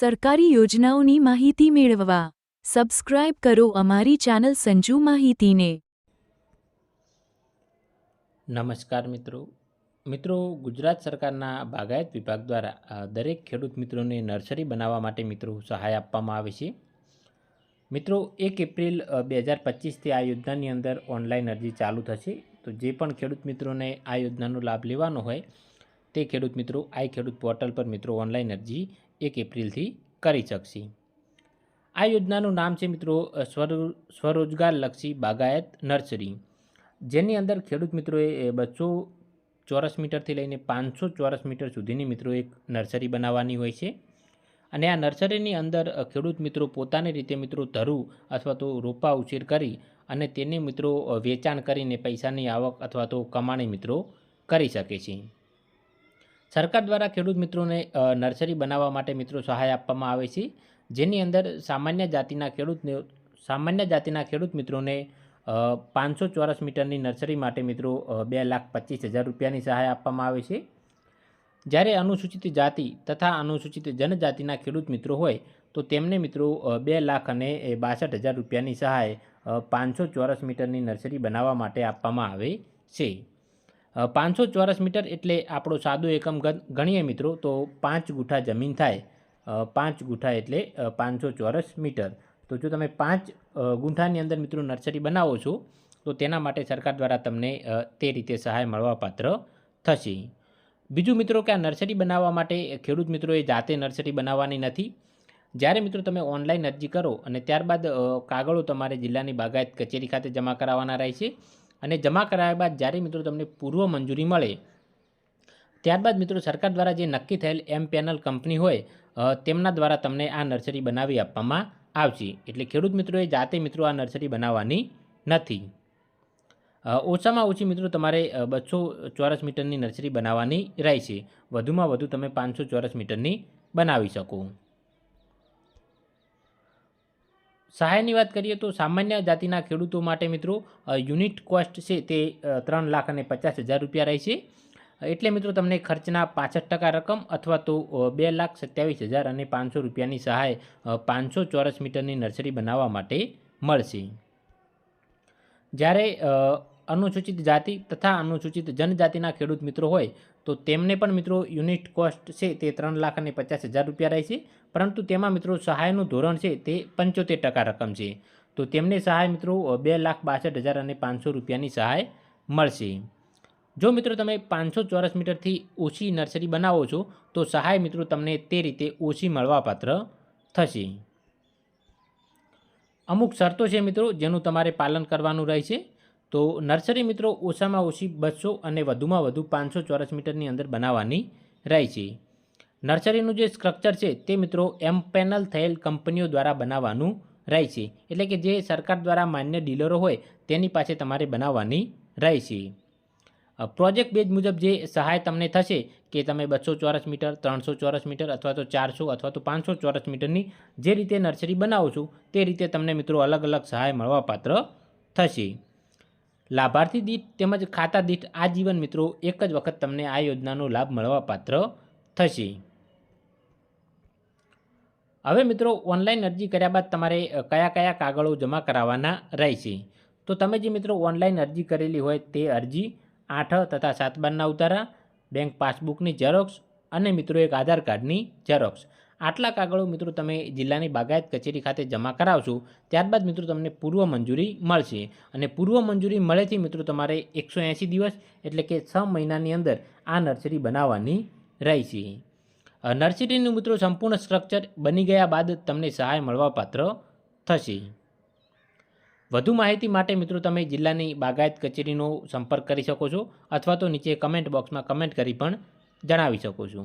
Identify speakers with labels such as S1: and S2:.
S1: સરકારી યોજનાઓની માહિતી મેળવવા. સબસ્ક્રાઇબ કરો અમારી ચેનલ સંજુ માહિતીને.
S2: નમસ્કાર મિત્રો. મિત્રો, ગુજરાત સરકારના બાગાયત વિભાગ દ્વારા દરેક ખેડૂત મિત્રોને નર્સરી બનાવવા માટે મિત્રો સહાય આપવામાં આવે છે. મિત્રો, એક એપ્રિલ બે હજાર પચીસથી આ યોજનાની અંદર ઓનલાઈન અરજી ચાલુ થશે. તો જે પણ ખેડૂત મિત્રોને આ યોજનાનો લાભ લેવાનો હોય તે ખેડૂત મિત્રો આઈ ખેડૂત પોર્ટલ પર મિત્રો ઓનલાઈન અરજી એક એપ્રિલથી કરી શકશે. આ યોજનાનું નામ છે મિત્રો અ, સ્વરોજગારલક્ષી બાગાયત નર્સરી. જેની અંદર ખેડૂત મિત્રોએ બસો ચોરસ મીટરથી લઈને પાંચસો ચોરસ મીટર સુધીની મિત્રો એક નર્સરી બનાવવાની હોય છે. અને આ નર્સરીની અંદર ખેડૂત મિત્રો પોતાની રીતે મિત્રો ધરું અથવા તો રોપા ઉછેર કરી અને તેને મિત્રો વેચાણ કરીને પૈસાની આવક અથવા તો કમાણી મિત્રો કરી શકે છે. સરકાર દ્વારા ખેડૂત મિત્રોને નર્સરી બનાવવા માટે મિત્રો સહાય આપવામાં આવે છે. જેની અંદર સામાન્ય જાતિના ખેડૂતને સામાન્ય જાતિના ખેડૂત મિત્રોને પાંચસો ચોરસ મીટરની નર્સરી માટે મિત્રો બે લાખ પચીસ હજાર રૂપિયાની સહાય આપવામાં આવે છે. જ્યારે અનુસૂચિત જાતિ તથા અનુસૂચિત જનજાતિના ખેડૂત મિત્રો હોય, તો તેમને મિત્રો બે લાખ અને બાસઠ હજાર રૂપિયાની સહાય પાંચસો ચોરસ મીટરની નર્સરી બનાવવા માટે આપવામાં આવે છે. પાંચસો ચોરસ મીટર એટલે આપણો સાદો એકમ ગણીએ મિત્રો, તો પાંચ ગુઠા જમીન થાય. પાંચ ગુઠા એટલે પાંચસો ચોરસ મીટર. તો જો તમે પાંચ ગુંઠાની અંદર મિત્રો નર્સરી બનાવો છો, તો તેના માટે સરકાર દ્વારા તમને તે રીતે સહાય મળવાપાત્ર થશે. બીજું મિત્રો કે આ નર્સરી બનાવવા માટે ખેડૂત મિત્રોએ જાતે નર્સરી બનાવવાની નથી. જ્યારે મિત્રો તમે ઓનલાઈન અરજી કરો અને ત્યારબાદ કાગળો તમારે જિલ્લાની બાગાયત કચેરી ખાતે જમા કરાવવાના રહે છે અને જમા કરાવ્યા બાદ જ્યારે મિત્રો તમને પૂર્વ મંજૂરી મળે, ત્યારબાદ મિત્રો સરકાર દ્વારા જે નક્કી થયેલ એમ પેનલ કંપની હોય તેમના દ્વારા તમને આ નર્સરી બનાવી આપવામાં આવશે. એટલે ખેડૂત મિત્રોએ જાતે મિત્રો આ નર્સરી બનાવવાની નથી. ઓછામાં ઓછી મિત્રો તમારે બસો ચોરસ મીટરની નર્સરી બનાવવાની રહેશે. વધુમાં વધુ તમે પાંચસો ચોરસ મીટરની બનાવી શકો. સહાયની વાત કરીએ તો સામાન્ય જાતિના ખેડૂતો માટે મિત્રો યુનિટ કોસ્ટ છે તે ત્રણ લાખ અને પચાસ હજાર રૂપિયા રહેશે એટલે મિત્રો તમને ખર્ચના પાસઠ ટકા રકમ અથવા તો બે લાખ સત્યાવીસ હજાર અને પાંચસો રૂપિયાની સહાય પાંચસો ચોરસ મીટરની નર્સરી બનાવવા માટે મળશે. જ્યારે અનુસૂચિત જાતિ તથા અનુસૂચિત જનજાતિના ખેડૂત મિત્રો હોય, તો તેમને પણ મિત્રો યુનિટ કોસ્ટ છે તે ત્રણ લાખ અને પચાસ હજાર રૂપિયા રહેશે પરંતુ તેમાં મિત્રો સહાયનું ધોરણ છે તે પંચોતેર ટકા રકમ છે. તો તેમને સહાય મિત્રો બે લાખ બાસઠ હજાર અને પાંચસો રૂપિયાની સહાય મળશે. જો મિત્રો તમે પાંચસો ચોરસ મીટરથી ઓછી નર્સરી બનાવો છો, તો સહાય મિત્રો તમને તે રીતે ઓછી મળવાપાત્ર થશે. અમુક શરતો છે મિત્રો જેનું તમારે પાલન કરવાનું રહેશે તો નર્સરી મિત્રો ઓછામાં ઓછી બસો અને વધુમાં વધુ પાંચસો ચોરસ મીટરની અંદર બનાવવાની રહેશે નર્સરીનું જે સ્ટ્રક્ચર છે તે મિત્રો એમ પેનલ થયેલ કંપનીઓ દ્વારા બનાવવાનું રહે છે. એટલે કે જે સરકાર દ્વારા માન્ય ડીલરો હોય તેની પાસે તમારે બનાવવાની રહે છે. પ્રોજેક્ટ બેઝ મુજબ જે સહાય તમને થશે કે તમે બસો ચોરસ મીટર, ત્રણસો ચોરસ મીટર અથવા તો ચારસો અથવા તો પાંચસો ચોરસ મીટરની જે રીતે નર્સરી બનાવો છો તે રીતે તમને મિત્રો અલગ અલગ સહાય મળવાપાત્ર થશે. લાભાર્થી દીઠ તેમજ ખાતા દીઠ આજીવન મિત્રો એક જ વખત તમને આ યોજનાનો લાભ મળવાપાત્ર થશે. હવે મિત્રો ઓનલાઈન અરજી કર્યા બાદ તમારે કયા કયા કાગળો જમા કરાવવાના રહેશે? તો તમે જે મિત્રો ઓનલાઈન અરજી કરેલી હોય તે અરજી આઠ તથા સાત બારના ઉતારા, બેંક પાસબુકની ઝેરોક્ષ અને મિત્રો એક આધાર કાર્ડની ઝેરોક્સ આટલા કાગળો મિત્રો તમે જિલ્લાની બાગાયત કચેરી ખાતે જમા કરાવશો, ત્યારબાદ મિત્રો તમને પૂર્વ મંજૂરી મળશે. અને પૂર્વ મંજૂરી મળેથી મિત્રો તમારે એકસો એંસી દિવસ એટલે કે છ મહિનાની અંદર આ નર્સરી બનાવવાની રહેશે. નર્સરીનું મિત્રો સંપૂર્ણ સ્ટ્રક્ચર બની ગયા બાદ તમને સહાય મળવાપાત્ર થશે. વધુ માહિતી માટે મિત્રો તમે જિલ્લાની બાગાયત કચેરીનો સંપર્ક કરી શકો છો અથવા તો નીચે કમેન્ટ બોક્સમાં કમેન્ટ કરી પણ જણાવી શકો છો.